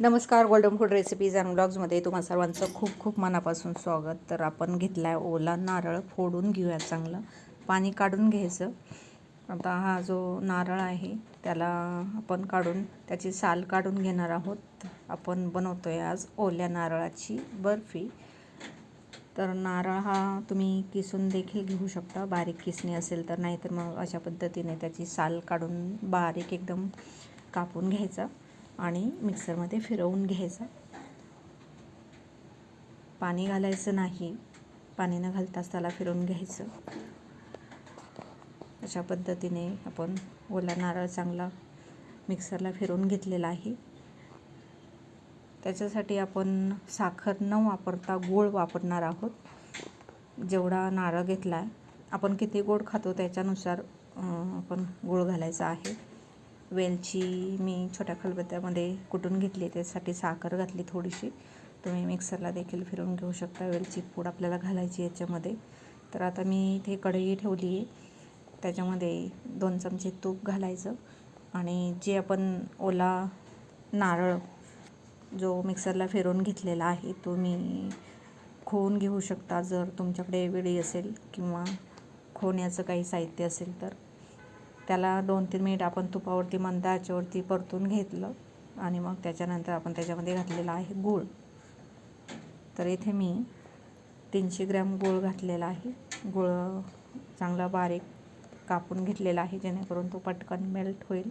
नमस्कार golden food recipes and ब्लॉग्समध्ये तुम्हा सर्वांचं खूप खूप मनापासून स्वागत. तर आपण घेतला आहे ओला नारळ फोडून घेऊया चांगलं. पाणी काढून घ्यायचं. आता हा जो नारळ आहे त्याला आपण काढून त्याची साल काढून घेणार आहोत. आपण बनवतो आहे आज ओल्या नारळाची बर्फी. तर नारळ हा तुम्ही किसून देखील घेऊ शकता. बारीक किसणी असेल तर नाहीतर मग अशा पद्धतीने त्याची साल काढून बारीक एकदम कापून घ्यायचा. आणि मिक्सरमध्ये फिरवून घ्यायचा. पाणी घालायचं नाही. पाणी न घालताच त्याला फिरवून घ्यायचं. अशा पद्धतीने आपण ओला नारळ चांगला मिक्सरला फिरवून घेतलेला आहे. त्याच्यासाठी आपण साखर न वापरता गूळ वापरणार आहोत. जेवढा नारळ घेतला आहे आपण किती गोड खातो त्याच्यानुसार आपण गूळ घालायचा आहे. वेलची मी छोट्या खलबत्त्यामध्ये कुटून घेतली त्यासाठी साखर घातली थोडीशी. तुम्ही मिक्सरला देखील फिरवून घेऊ शकता वेलची पूड आपल्याला घालायची याच्यामध्ये. तर आता मी इथे कढई ठेवली आहे. त्याच्यामध्ये दोन चमचे तूप घालायचं आणि जे आपण ओला नारळ जो मिक्सरला फिरवून घेतलेला आहे तो मी खोवून घेऊ शकता. जर तुमच्याकडे वेळी असेल किंवा खोण्याचं काही साहित्य असेल तर. त्याला दोन तीन मिनिट आपण तुपावरती मंद आचेवरती परतून घेतलं. आणि मग त्याच्यानंतर आपण त्याच्यामध्ये घातलेला आहे गूळ. तर इथे मी तीनशे ग्रॅम गूळ घातलेला आहे. गूळ चांगला बारीक कापून घेतलेला आहे जेणेकरून तो पटकन मेल्ट होईल.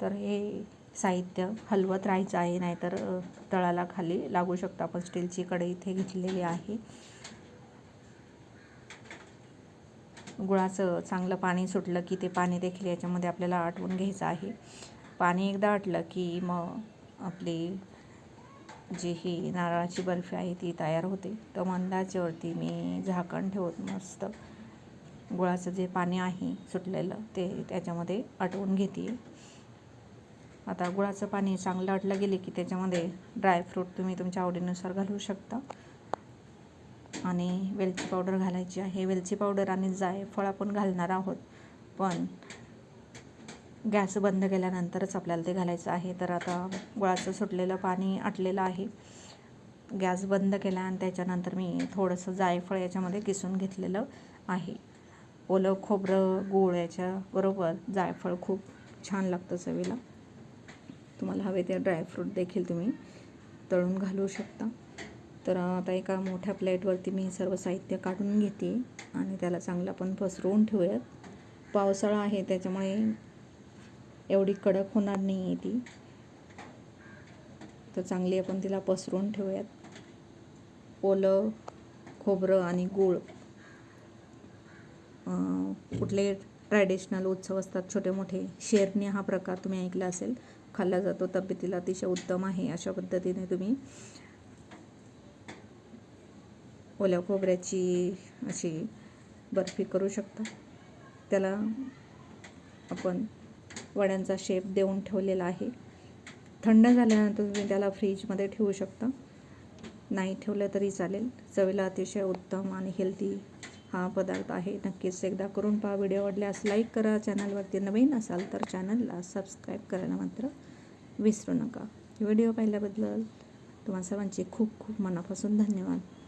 तर हे साहित्य हलवत राहायचं आहे नाहीतर तळाला खाली लागू शकतं. आपण स्टीलची कढई इथे घेतलेली आहे. गुळाचं चांगलं पाणी सुटलं की ते पाणी देखील याच्यामध्ये आपल्याला आटवून घ्यायचं आहे. पाणी एकदा आटलं की मग आपली जी ही नारळाची बर्फी आहे ती तयार होते. तर मंदाच्यावरती मी झाकण ठेवत मस्त गुळाचं जे पाणी आहे सुटलेलं ते त्याच्यामध्ये आटवून घेते आता गुळाचं पाणी चांगलं आटलं गेले की त्याच्यामध्ये ड्रायफ्रूट तुम्ही तुमच्या आवडीनुसार घालू शकता. आणि वेलची पावडर घालायची आहे. वेलची पावडर आणि जायफळ आपण घालणार आहोत. पण गॅस बंद केल्यानंतरच आपल्याला ते घालायचं आहे. तर आता गुळाचं सुटलेलं पाणी आटलेलं आहे. गॅस बंद केला आणि त्याच्यानंतर मी थोडंसं जायफळ याच्यामध्ये किसून घेतलेलं आहे. ओलं खोबरं गूळ याच्याबरोबर जायफळ खूप छान लागतं चवीला. तुम्हाला हवे ते ड्रायफ्रूट देखील तुम्ही तळून घालू शकता. तर आता एका मोठ्या प्लेटवरती मी सर्व साहित्य काढून घेते आणि त्याला चांगलं पण पसरवून ठेवूयात. पावसाळा आहे त्याच्यामुळे एवढी कडक होणार नाही आहे ती. तर चांगली आपण तिला पसरवून ठेवूयात. ओलं खोबरं आणि गूळ. कुठले ट्रॅडिशनल उत्सव असतात छोटे मोठे शेरणी हा प्रकार तुम्ही ऐकला असेल. खाल्ला जातो तब्येतीला अतिशय उत्तम आहे अशा पद्धतीने तुम्ही ओल्या खोबऱ्याची अशी बर्फी करू शकता. त्याला आपण वड्यांचा शेप देऊन ठेवलेला आहे. थंड झाल्यानंतर तुम्ही त्याला फ्रीजमध्ये ठेवू शकता. नाही ठेवलं तरी चालेल. चवीला अतिशय उत्तम आणि हेल्दी हा पदार्थ आहे. नक्कीच एकदा करून पहा. व्हिडिओ आवडल्यास लाईक करा. चॅनलवरती नवीन असाल तर चॅनलला सबस्क्राईब करायला मात्र विसरू नका. व्हिडिओ पाहिल्याबद्दल तुम्हा सर्वांचे खूप खूप मनापासून धन्यवाद.